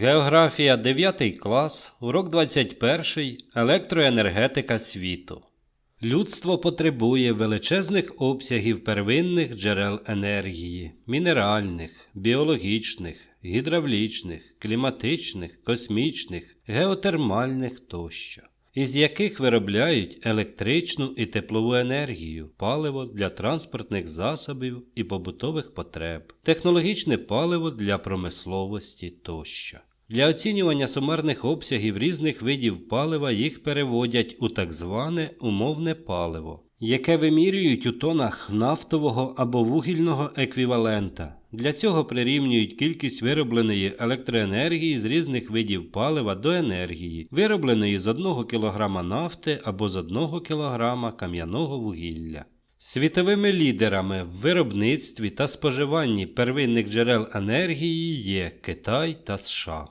Географія 9 клас, урок 21. Електроенергетика світу. Людство потребує величезних обсягів первинних джерел енергії, мінеральних, біологічних, гідравлічних, кліматичних, космічних, геотермальних тощо, із яких виробляють електричну і теплову енергію, паливо для транспортних засобів і побутових потреб, технологічне паливо для промисловості тощо. Для оцінювання сумарних обсягів різних видів палива їх переводять у так зване умовне паливо, яке вимірюють у тонах нафтового або вугільного еквівалента. Для цього прирівнюють кількість виробленої електроенергії з різних видів палива до енергії, виробленої з 1 кг нафти або з 1 кг кам'яного вугілля. Світовими лідерами в виробництві та споживанні первинних джерел енергії є Китай та США.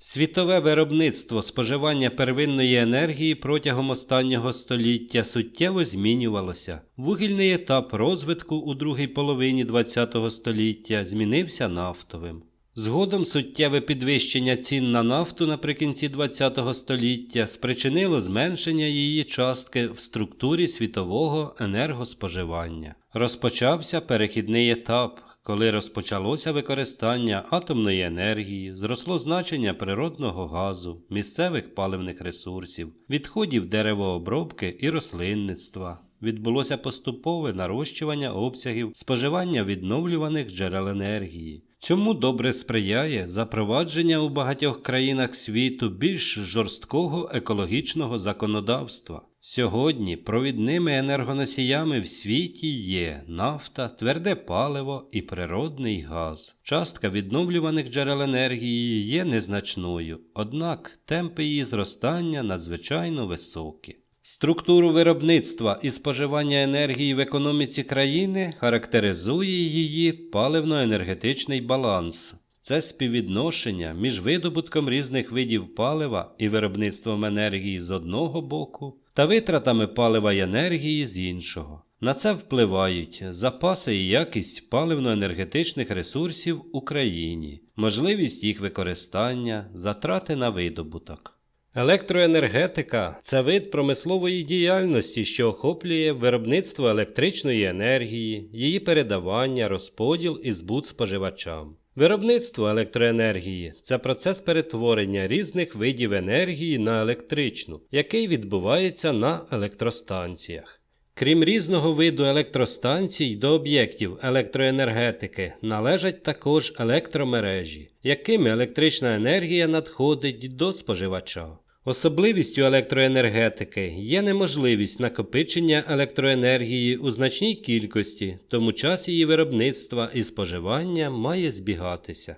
Світове виробництво споживання первинної енергії протягом останнього століття суттєво змінювалося. Вугільний етап розвитку у другій половині ХХ століття змінився нафтовим. Згодом суттєве підвищення цін на нафту наприкінці ХХ століття спричинило зменшення її частки в структурі світового енергоспоживання. Розпочався перехідний етап, коли розпочалося використання атомної енергії, зросло значення природного газу, місцевих паливних ресурсів, відходів деревообробки і рослинництва. Відбулося поступове нарощування обсягів споживання відновлюваних джерел енергії. Цьому добре сприяє запровадження у багатьох країнах світу більш жорсткого екологічного законодавства. Сьогодні провідними енергоносіями в світі є нафта, тверде паливо і природний газ. Частка відновлюваних джерел енергії є незначною, однак темпи її зростання надзвичайно високі. Структуру виробництва і споживання енергії в економіці країни характеризує її паливно-енергетичний баланс. Це співвідношення між видобутком різних видів палива і виробництвом енергії з одного боку та витратами палива й енергії з іншого. На це впливають запаси і якість паливно-енергетичних ресурсів в Україні, можливість їх використання, затрати на видобуток. Електроенергетика це вид промислової діяльності, що охоплює виробництво електричної енергії, її передавання, розподіл і збут споживачам. Виробництво електроенергії це процес перетворення різних видів енергії на електричну, який відбувається на електростанціях. Крім різного виду електростанцій, до об'єктів електроенергетики належать також електромережі, якими електрична енергія надходить до споживача. Особливістю електроенергетики є неможливість накопичення електроенергії у значній кількості, тому час її виробництва і споживання має збігатися.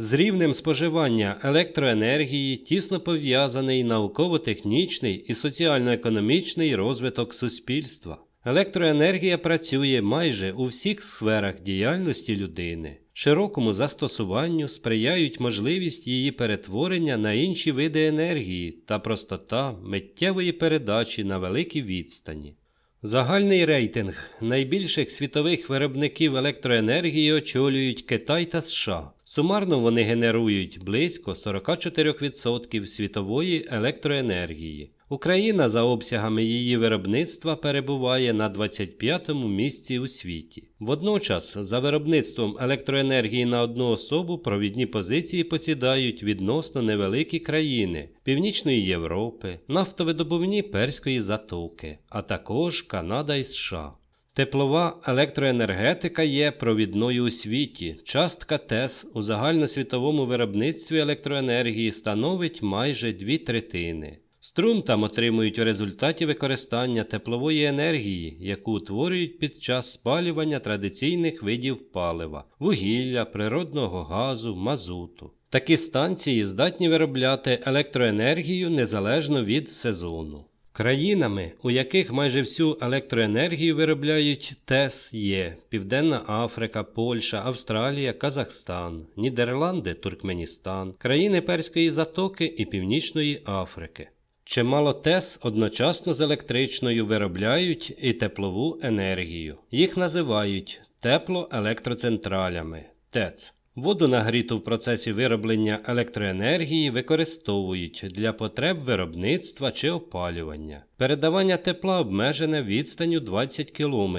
З рівнем споживання електроенергії тісно пов'язаний науково-технічний і соціально-економічний розвиток суспільства. Електроенергія працює майже у всіх сферах діяльності людини. Широкому застосуванню сприяють можливість її перетворення на інші види енергії та простота миттєвої передачі на великі відстані. Загальний рейтинг найбільших світових виробників електроенергії очолюють Китай та США. Сумарно вони генерують близько 44% світової електроенергії. Україна за обсягами її виробництва перебуває на 25-му місці у світі. Водночас, за виробництвом електроенергії на одну особу провідні позиції посідають відносно невеликі країни Північної Європи, нафтовидобувні Перської затоки, а також Канада і США. Теплова електроенергетика є провідною у світі. Частка ТЕС у загальносвітовому виробництві електроенергії становить майже дві третини. Струм там отримують у результаті використання теплової енергії, яку утворюють під час спалювання традиційних видів палива, вугілля, природного газу, мазуту. Такі станції здатні виробляти електроенергію незалежно від сезону. Країнами, у яких майже всю електроенергію виробляють ТЕС є Південна Африка, Польща, Австралія, Казахстан, Нідерланди, Туркменістан, країни Перської затоки і Північної Африки. Чимало ТЕС одночасно з електричною виробляють і теплову енергію. Їх називають теплоелектроцентралями ТЕЦ. Воду нагріту в процесі вироблення електроенергії використовують для потреб виробництва чи опалювання. Передавання тепла обмежене відстанню 20 км,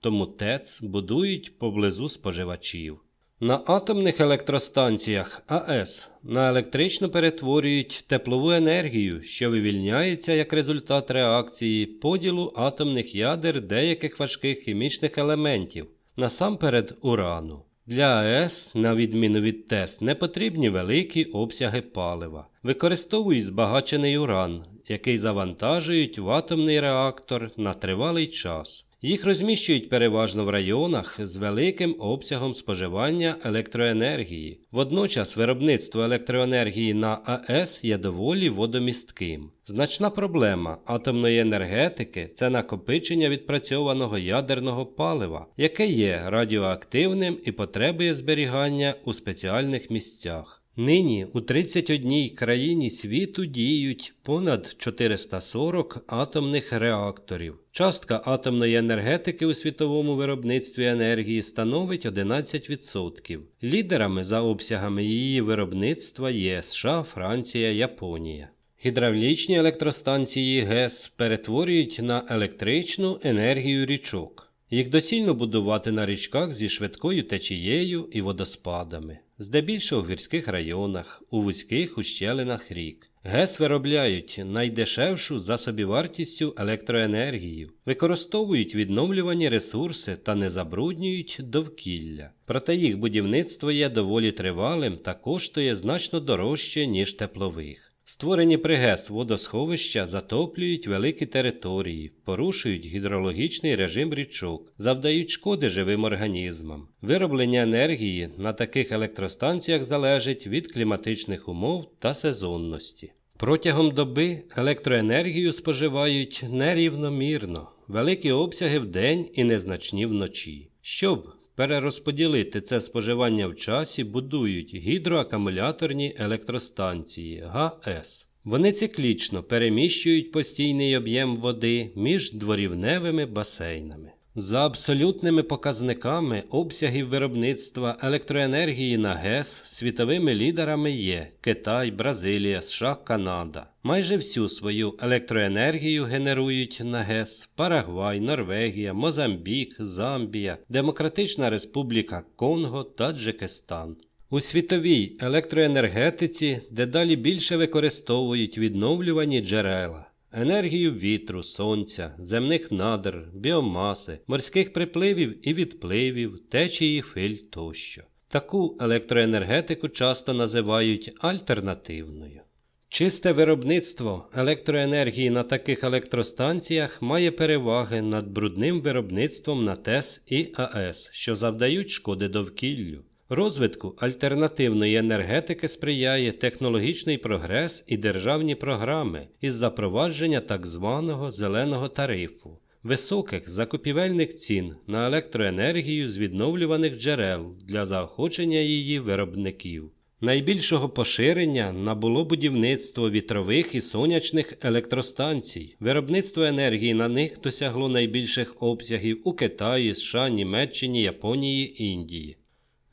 тому ТЕЦ будують поблизу споживачів. На атомних електростанціях АЕС на електрично перетворюють теплову енергію, що вивільняється як результат реакції поділу атомних ядер деяких важких хімічних елементів, насамперед урану. Для АЕС, на відміну від ТЕС, не потрібні великі обсяги палива. Використовують збагачений уран, який завантажують в атомний реактор на тривалий час. Їх розміщують переважно в районах з великим обсягом споживання електроенергії. Водночас виробництво електроенергії на АЕС є доволі водомістким. Значна проблема атомної енергетики це накопичення відпрацьованого ядерного палива, яке є радіоактивним і потребує зберігання у спеціальних місцях. Нині у 31 країні світу діють понад 440 атомних реакторів. Частка атомної енергетики у світовому виробництві енергії становить 11%. Лідерами за обсягами її виробництва є США, Франція, Японія. Гідравлічні електростанції ГЕС перетворюють на електричну енергію річок. Їх доцільно будувати на річках зі швидкою течією і водоспадами, здебільшого в гірських районах, у вузьких ущелинах рік. ГЕС виробляють найдешевшу за собівартістю електроенергію, використовують відновлювані ресурси та не забруднюють довкілля. Проте їх будівництво є доволі тривалим та коштує значно дорожче, ніж теплових. Створені при ГЕС водосховища затоплюють великі території, порушують гідрологічний режим річок, завдають шкоди живим організмам. Вироблення енергії на таких електростанціях залежить від кліматичних умов та сезонності. Протягом доби електроенергію споживають нерівномірно, великі обсяги вдень і незначні вночі. Щоб перерозподілити це споживання в часі, будують гідроакумуляторні електростанції ГАЕС. Вони циклічно переміщують постійний об'єм води між дворівневими басейнами. За абсолютними показниками обсягів виробництва електроенергії на ГЕС світовими лідерами є Китай, Бразилія, США, Канада. Майже всю свою електроенергію генерують на ГЕС Парагвай, Норвегія, Мозамбік, Замбія, Демократична Республіка Конго, Таджикистан. У світовій електроенергетиці дедалі більше використовують відновлювані джерела енергію вітру, сонця, земних надр, біомаси, морських припливів і відпливів, течії хвиль тощо. Таку електроенергетику часто називають альтернативною. Чисте виробництво електроенергії на таких електростанціях має переваги над брудним виробництвом на ТЕС і АЕС, що завдають шкоди довкіллю. Розвитку альтернативної енергетики сприяє технологічний прогрес і державні програми із запровадження так званого зеленого тарифу, високих закупівельних цін на електроенергію з відновлюваних джерел для заохочення її виробників. Найбільшого поширення набуло будівництво вітрових і сонячних електростанцій. Виробництво енергії на них досягло найбільших обсягів у Китаї, США, Німеччині, Японії, Індії.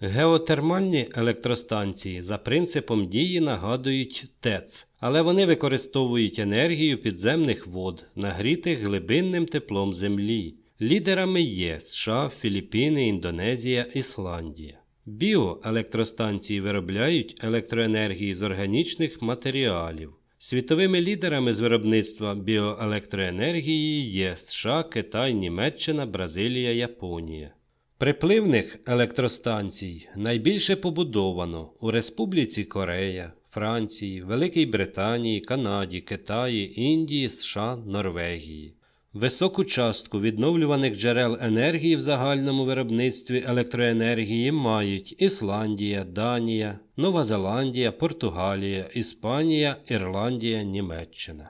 Геотермальні електростанції за принципом дії нагадують ТЕЦ, але вони використовують енергію підземних вод, нагрітих глибинним теплом землі. Лідерами є США, Філіппіни, Індонезія, Ісландія. Біоелектростанції виробляють електроенергії з органічних матеріалів. Світовими лідерами з виробництва біоелектроенергії є США, Китай, Німеччина, Бразилія, Японія. Припливних електростанцій найбільше побудовано у Республіці Корея, Франції, Великій Британії, Канаді, Китаї, Індії, США, Норвегії. Високу частку відновлюваних джерел енергії в загальному виробництві електроенергії мають Ісландія, Данія, Нова Зеландія, Португалія, Іспанія, Ірландія, Німеччина.